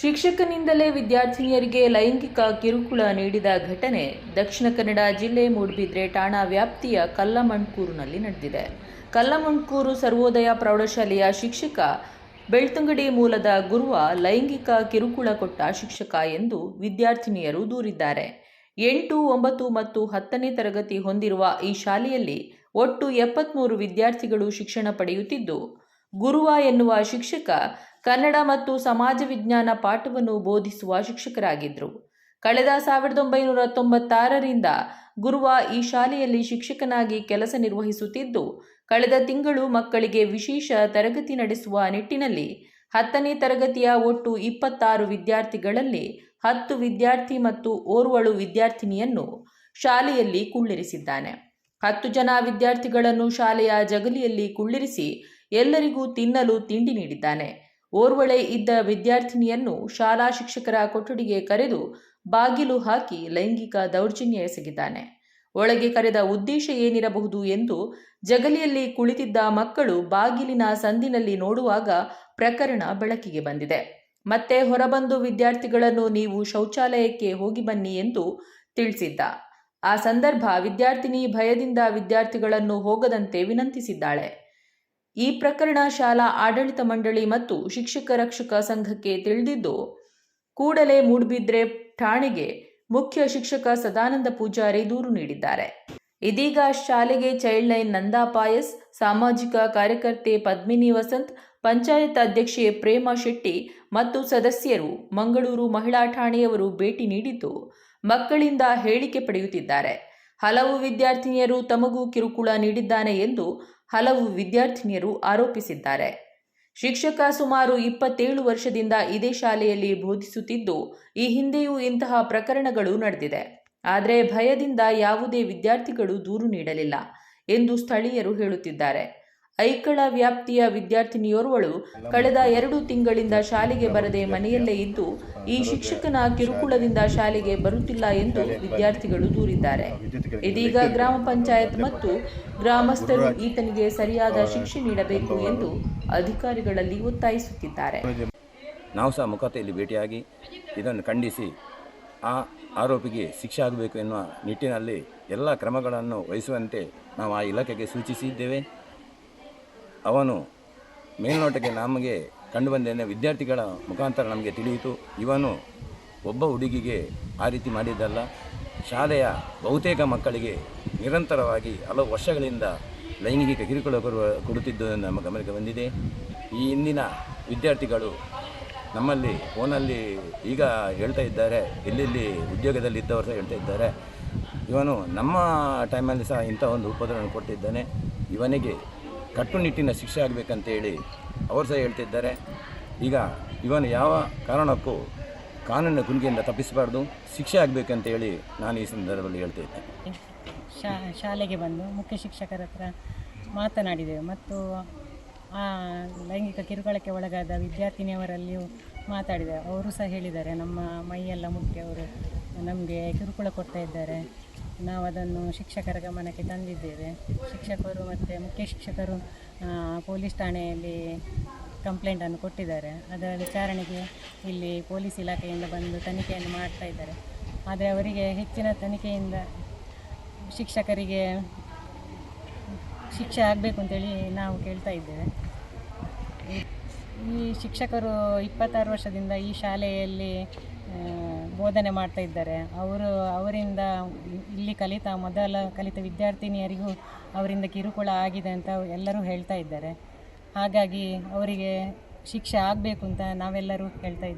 ಶಿಕ್ಷಕನಿಂದಲೇ ವಿದ್ಯಾರ್ಥಿನಿಯರಿಗೆ ಲೈಂಗಿಕ ಕಿರುಕುಳ ನೀಡಿದ ಘಟನೆ ದಕ್ಷಿಣ ಕನ್ನಡ ಜಿಲ್ಲೆ ಮೂಡುಬಿದ್ರೆ ಠಾಣಾ ವ್ಯಾಪ್ತಿಯ ಕಲ್ಲಮಣ್ಕೂರಿನಲ್ಲಿ ನಡೆದಿದೆ. ಕಲ್ಲಮಣ್ಕೂರು ಸರ್ವೋದಯ ಪ್ರೌಢಶಾಲೆಯ ಶಿಕ್ಷಕ ಬೆಳ್ತಂಗಡಿ ಮೂಲದ ಗುರುವ ಲೈಂಗಿಕ ಕಿರುಕುಳ ಕೊಟ್ಟ ಶಿಕ್ಷಕ ಎಂದು ವಿದ್ಯಾರ್ಥಿನಿಯರು ದೂರಿದ್ದಾರೆ. ಎಂಟು, ಒಂಬತ್ತು ಮತ್ತು ಹತ್ತನೇ ತರಗತಿ ಹೊಂದಿರುವ ಈ ಶಾಲೆಯಲ್ಲಿ ಒಟ್ಟು ಎಪ್ಪತ್ತ್ಮೂರು ವಿದ್ಯಾರ್ಥಿಗಳು ಶಿಕ್ಷಣ ಪಡೆಯುತ್ತಿದ್ದು ಗುರುವ ಎನ್ನುವ ಶಿಕ್ಷಕ ಕನ್ನಡ ಮತ್ತು ಸಮಾಜ ವಿಜ್ಞಾನ ಪಾಠವನ್ನು ಬೋಧಿಸುವ ಶಿಕ್ಷಕರಾಗಿದ್ದರು ಕಳೆದ ಸಾವಿರದ ಒಂಬೈನೂರ ತೊಂಬತ್ತಾರರಿಂದ ಗುರುವ ಈ ಶಾಲೆಯಲ್ಲಿ ಶಿಕ್ಷಕನಾಗಿ ಕೆಲಸ ನಿರ್ವಹಿಸುತ್ತಿದ್ದು, ಕಳೆದ ತಿಂಗಳು ಮಕ್ಕಳಿಗೆ ವಿಶೇಷ ತರಗತಿ ನಡೆಸುವ ನಿಟ್ಟಿನಲ್ಲಿ ಹತ್ತನೇ ತರಗತಿಯ ಒಟ್ಟು ಇಪ್ಪತ್ತಾರು ವಿದ್ಯಾರ್ಥಿಗಳಲ್ಲಿ ಹತ್ತು ವಿದ್ಯಾರ್ಥಿ ಮತ್ತು ಓರ್ವಳು ವಿದ್ಯಾರ್ಥಿನಿಯನ್ನು ಶಾಲೆಯಲ್ಲಿ ಕುಳ್ಳಿರಿಸಿದ್ದಾನೆ. ಹತ್ತು ಜನ ವಿದ್ಯಾರ್ಥಿಗಳನ್ನು ಶಾಲೆಯ ಜಗಲಿಯಲ್ಲಿ ಕುಳ್ಳಿರಿಸಿ ಎಲ್ಲರಿಗೂ ತಿನ್ನಲು ತಿಂಡಿ ನೀಡಿದ್ದಾನೆ. ಓರ್ವಳೆ ಇದ್ದ ವಿದ್ಯಾರ್ಥಿನಿಯನ್ನು ಶಾಲಾ ಶಿಕ್ಷಕರ ಕೊಠಡಿಗೆ ಕರೆದು ಬಾಗಿಲು ಹಾಕಿ ಲೈಂಗಿಕ ದೌರ್ಜನ್ಯ ಎಸಗಿದ್ದಾನೆ. ಒಳಗೆ ಕರೆದ ಉದ್ದೇಶ ಏನಿರಬಹುದು ಎಂದು ಜಗಲಿಯಲ್ಲಿ ಕುಳಿತಿದ್ದ ಮಕ್ಕಳು ಬಾಗಿಲಿನ ಸಂದಿನಲ್ಲಿ ನೋಡುವಾಗ ಪ್ರಕರಣ ಬೆಳಕಿಗೆ ಬಂದಿದೆ. ಮತ್ತೆ ಹೊರಬಂದು ವಿದ್ಯಾರ್ಥಿಗಳನ್ನು ನೀವು ಶೌಚಾಲಯಕ್ಕೆ ಹೋಗಿ ಬನ್ನಿ ಎಂದು ತಿಳಿಸಿದ್ದ. ಆ ಸಂದರ್ಭ ವಿದ್ಯಾರ್ಥಿನಿ ಭಯದಿಂದ ವಿದ್ಯಾರ್ಥಿಗಳನ್ನು ಹೋಗದಂತೆ ವಿನಂತಿಸಿದ್ದಾಳೆ. ಈ ಪ್ರಕರಣ ಶಾಲಾ ಆಡಳಿತ ಮಂಡಳಿ ಮತ್ತು ಶಿಕ್ಷಕ ರಕ್ಷಕ ಸಂಘಕ್ಕೆ ತಿಳಿದಿದ್ದು, ಕೂಡಲೇ ಮೂಡ್ಬಿದ್ರೆ ಠಾಣೆಗೆ ಮುಖ್ಯ ಶಿಕ್ಷಕ ಸದಾನಂದ ಪೂಜಾರಿ ದೂರು ನೀಡಿದ್ದಾರೆ. ಇದೀಗ ಶಾಲೆಗೆ ಚೈಲ್ಡ್ ಲೈನ್ ನಂದಾ ಪಾಯಸ್, ಸಾಮಾಜಿಕ ಕಾರ್ಯಕರ್ತೆ ಪದ್ಮಿನಿ ವಸಂತ್, ಪಂಚಾಯತ್ ಅಧ್ಯಕ್ಷೆ ಪ್ರೇಮಾ ಶೆಟ್ಟಿ ಮತ್ತು ಸದಸ್ಯರು ಮಂಗಳೂರು ಮಹಿಳಾ ಠಾಣೆಯವರು ಭೇಟಿ ನೀಡಿದ್ದು ಮಕ್ಕಳಿಂದ ಹೇಳಿಕೆ ಪಡೆಯುತ್ತಿದ್ದಾರೆ. ಹಲವು ವಿದ್ಯಾರ್ಥಿನಿಯರು ತಮಗೂ ಕಿರುಕುಳ ನೀಡಿದ್ದಾನೆ ಎಂದು ಹಲವು ವಿದ್ಯಾರ್ಥಿನಿಯರು ಆರೋಪಿಸಿದ್ದಾರೆ. ಶಿಕ್ಷಕ ಸುಮಾರು ಇಪ್ಪತ್ತೇಳು ವರ್ಷದಿಂದ ಇದೇ ಶಾಲೆಯಲ್ಲಿ ಬೋಧಿಸುತ್ತಿದ್ದು, ಈ ಹಿಂದೆಯೂ ಇಂತಹ ಪ್ರಕರಣಗಳು ನಡೆದಿದೆ. ಆದರೆ ಭಯದಿಂದ ಯಾವುದೇ ವಿದ್ಯಾರ್ಥಿಗಳು ದೂರು ನೀಡಲಿಲ್ಲ ಎಂದು ಸ್ಥಳೀಯರು ಹೇಳುತ್ತಿದ್ದಾರೆ. ಐಕಳ ವ್ಯಾಪ್ತಿಯ ವಿದ್ಯಾರ್ಥಿನಿಯೋರ್ವಳು ಕಳೆದ ಎರಡು ತಿಂಗಳಿಂದ ಶಾಲೆಗೆ ಬರದೆ ಮನೆಯಲ್ಲೇ ಇದ್ದು, ಈ ಶಿಕ್ಷಕನ ಕಿರುಕುಳದಿಂದ ಶಾಲೆಗೆ ಬರುತ್ತಿಲ್ಲ ಎಂದು ವಿದ್ಯಾರ್ಥಿಗಳು ದೂರಿದ್ದಾರೆ. ಇದೀಗ ಗ್ರಾಮ ಪಂಚಾಯತ್ ಮತ್ತು ಗ್ರಾಮಸ್ಥರು ಈತನಿಗೆ ಸರಿಯಾದ ಶಿಕ್ಷೆ ನೀಡಬೇಕು ಎಂದು ಅಧಿಕಾರಿಗಳಲ್ಲಿ ಒತ್ತಾಯಿಸುತ್ತಿದ್ದಾರೆ. ನಾವು ಸಹ ಮುಖತೆಯಲ್ಲಿ ಭೇಟಿಯಾಗಿ ಇದನ್ನು ಖಂಡಿಸಿ, ಆ ಆರೋಪಿಗೆ ಶಿಕ್ಷೆ ಆಗಬೇಕು ಎನ್ನುವ ನಿಟ್ಟಿನಲ್ಲಿ ಎಲ್ಲ ಕ್ರಮಗಳನ್ನು ವಹಿಸುವಂತೆ ನಾವು ಆ ಇಲಾಖೆಗೆ ಸೂಚಿಸಿದ್ದೇವೆ. ಅವನು ಮೇಲ್ನೋಟಕ್ಕೆ ನಮಗೆ ಕಂಡುಬಂದೇನೆ ವಿದ್ಯಾರ್ಥಿಗಳ ಮುಖಾಂತರ ನಮಗೆ ತಿಳಿಯಿತು. ಇವನು ಒಬ್ಬ ಹುಡುಗಿಗೆ ಆ ರೀತಿ ಮಾಡಿದ್ದಲ್ಲ. ಶಾಲೆಯ ಬಹುತೇಕ ಮಕ್ಕಳಿಗೆ ನಿರಂತರವಾಗಿ ಹಲವು ವರ್ಷಗಳಿಂದ ಲೈಂಗಿಕ ಕಿರುಕುಳ ಕೊಡುತ್ತಿದ್ದು ನಮ್ಮ ಗಮನಕ್ಕೆ ಬಂದಿದೆ. ಈ ಹಿಂದಿನ ವಿದ್ಯಾರ್ಥಿಗಳು ನಮ್ಮಲ್ಲಿ ಫೋನಲ್ಲಿ ಈಗ ಹೇಳ್ತಾ ಇದ್ದಾರೆ. ಎಲ್ಲೆಲ್ಲಿ ಉದ್ಯೋಗದಲ್ಲಿ ಇದ್ದವರು ಸಹ ಹೇಳ್ತಾ ಇದ್ದಾರೆ. ಇವನು ನಮ್ಮ ಟೈಮಲ್ಲಿ ಸಹ ಇಂಥ ಒಂದು ಉಪದ್ರವನ್ನು ಕೊಟ್ಟಿದ್ದಾನೆ. ಇವನಿಗೆ ಕಟ್ಟುನಿಟ್ಟಿನ ಶಿಕ್ಷೆ ಆಗಬೇಕಂತೇಳಿ ಅವರು ಸಹ ಹೇಳ್ತಿದ್ದಾರೆ. ಈಗ ಇವನು ಯಾವ ಕಾರಣಕ್ಕೂ ಕಾನೂನಿನ ಕುಣಿಗೆಯಿಂದ ತಪ್ಪಿಸಬಾರ್ದು, ಶಿಕ್ಷೆ ಆಗಬೇಕಂತೇಳಿ ನಾನು ಈ ಸಂದರ್ಭದಲ್ಲಿ ಹೇಳ್ತಾ ಇದ್ದೇನೆ ಶಾ, ಶಾಲೆಗೆ ಬಂದು ಮುಖ್ಯ ಶಿಕ್ಷಕರ ಹತ್ರ ಮಾತನಾಡಿದೆವು. ಮತ್ತು ಆ ಲೈಂಗಿಕ ಕಿರುಕುಳಕ್ಕೆ ಒಳಗಾದ ವಿದ್ಯಾರ್ಥಿನಿಯವರಲ್ಲಿಯೂ ಮಾತಾಡಿದೆ ಅವರು ಸಹ ಹೇಳಿದ್ದಾರೆ, ನಮ್ಮ ಮೈಯೆಲ್ಲ ಮುಖ್ಯ ಅವರು ನಮಗೆ ಕಿರುಕುಳ ಕೊಡ್ತಾ ಇದ್ದಾರೆ. ನಾವು ಅದನ್ನು ಶಿಕ್ಷಕರ ಗಮನಕ್ಕೆ ತಂದಿದ್ದೇವೆ. ಶಿಕ್ಷಕರು ಮತ್ತು ಮುಖ್ಯ ಶಿಕ್ಷಕರು ಪೊಲೀಸ್ ಠಾಣೆಯಲ್ಲಿ ಕಂಪ್ಲೇಂಟನ್ನು ಕೊಟ್ಟಿದ್ದಾರೆ. ಅದರ ವಿಚಾರಣೆಗೆ ಇಲ್ಲಿ ಪೊಲೀಸ್ ಇಲಾಖೆಯಿಂದ ಬಂದು ತನಿಖೆಯನ್ನು ಮಾಡ್ತಾ ಇದ್ದಾರೆ. ಆದರೆ ಅವರಿಗೆ ಹೆಚ್ಚಿನ ತನಿಖೆಯಿಂದ ಶಿಕ್ಷಕರಿಗೆ ಶಿಕ್ಷೆ ಆಗಬೇಕು ಅಂತೇಳಿ ನಾವು ಕೇಳ್ತಾ ಇದ್ದೇವೆ. ಈ ಶಿಕ್ಷಕರು ಇಪ್ಪತ್ತಾರು ವರ್ಷದಿಂದ ಈ ಶಾಲೆಯಲ್ಲಿ ಬೋಧನೆ ಮಾಡ್ತಾ ಇದ್ದಾರೆ. ಅವರು, ಅವರಿಂದ ಇಲ್ಲಿ ಕಲಿತ ಮೊದಲ ಕಲಿತ ವಿದ್ಯಾರ್ಥಿನಿಯರಿಗೂ ಅವರಿಂದ ಕಿರುಕುಳ ಆಗಿದೆ ಅಂತ ಎಲ್ಲರೂ ಹೇಳ್ತಾ ಇದ್ದಾರೆ. ಹಾಗಾಗಿ ಅವರಿಗೆ ಶಿಕ್ಷೆ ಆಗಬೇಕು ಅಂತ ನಾವೆಲ್ಲರೂ ಹೇಳ್ತಾ